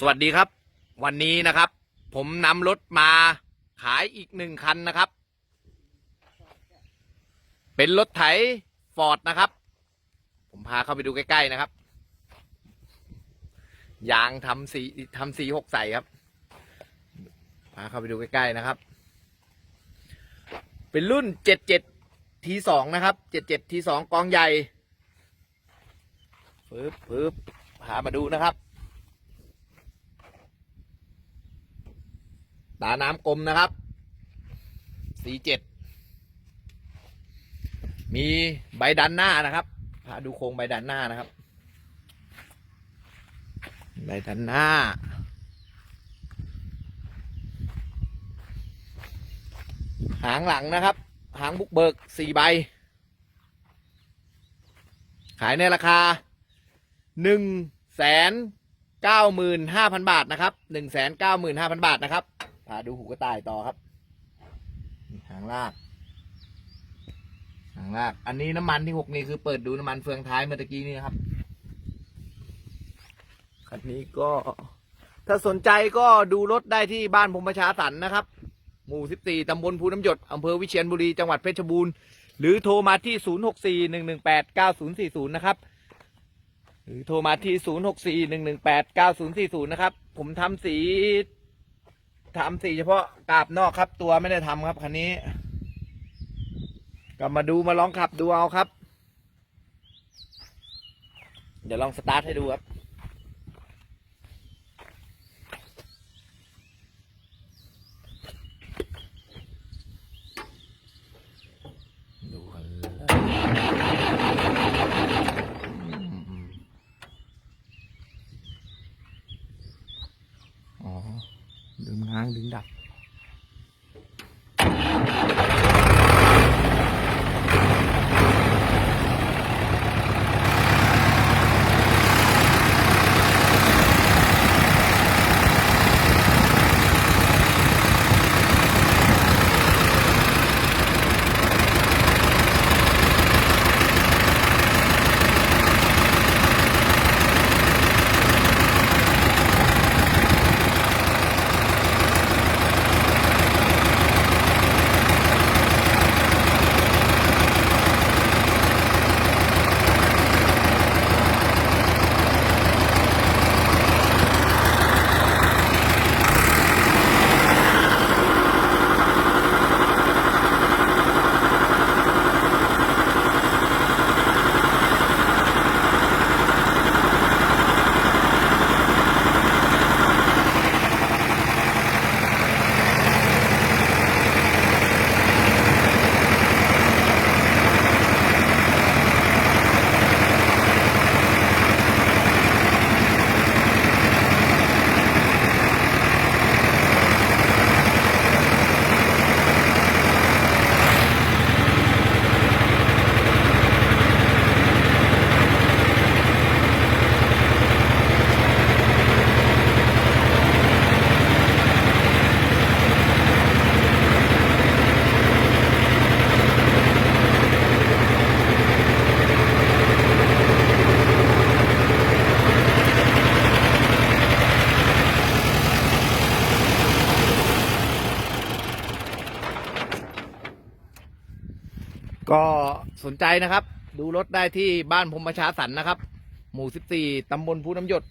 สวัสดีครับ วันนี้นะครับ ผมนำรถมาขายอีกหนึ่งคันนะครับ เป็นรถไถฟอร์ดนะครับ ผมพาเข้าไปดูใกล้ๆนะครับ ยางทำสีทำสีหกใสครับ พาเข้าไปดูใกล้ๆนะครับ เป็นรุ่นเจ็ดเจ็ดทีสองนะครับเจ็ดเจ็ดทีสองกองใหญ่ปึ๊บปึ๊บพามาดูนะครับ ตาน้ำกลมนะครับสีเจ็ดมีใบดันหน้านะครับพาดูโครงใบดันหน้านะครับ ใบดันหน้า หางหลังนะครับ หางบุกเบิกสี่ใบ ขายในราคาหนึ่งแสนเก้าหมื่นห้าพันบาทนะครับหนึ่งแสนเก้าหมื่นห้าพันบาทนะครับ พาดูหูกระต่ายต่อครับหางลาก หางลาก อันนี้น้ำมันที่หกนี่คือเปิดดูน้ำมันเฟืองท้ายเมื่อตะกี้นี่นะครับคันนี้ก็ ถ้าสนใจก็ดูรถได้ที่บ้านพรหมประชาสันนะครับ หมู่ 14 ตำบลภูน้ำหยดอำเภอวิเชียรบุรี จังหวัดเพชรบูรณ์ หรือโทรมาที่ 0641189040 นะครับ หรือโทรมาที่ 0641189040 นะครับ ผมทำสี ทำสีเฉพาะกาบนอกครับ ตัวไม่ได้ทำครับคันนี้ ก็มาดูมาลองขับดูเอาครับ เดี๋ยวลองสตาร์ทให้ดูครับ ดูกันเลยอืมอ๋อ ดึงง้างดึงดับ ก็สนใจนะครับ ดูรถได้ที่บ้านพรมประชาสันนะครับ หมู่ 14 ตำบลภูน้ำหยด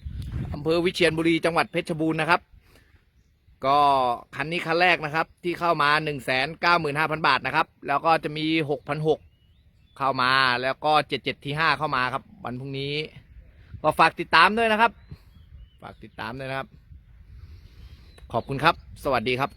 อำเภอวิเชียรบุรีจังหวัดเพชรบูรณ์นะครับ ก็คันนี้คันแรกนะครับ ที่เข้ามา 1 9 5 0 0 0 บาทนะครับ แล้วก็จะมี 6,600 เข้ามาแล้วก็ 77 ที่ 5 เข้ามาครับ วันพรุ่งนี้ ก็ฝากติดตามด้วยนะครับ ฝากติดตามด้วยนะครับ ขอบคุณครับ สวัสดีครับ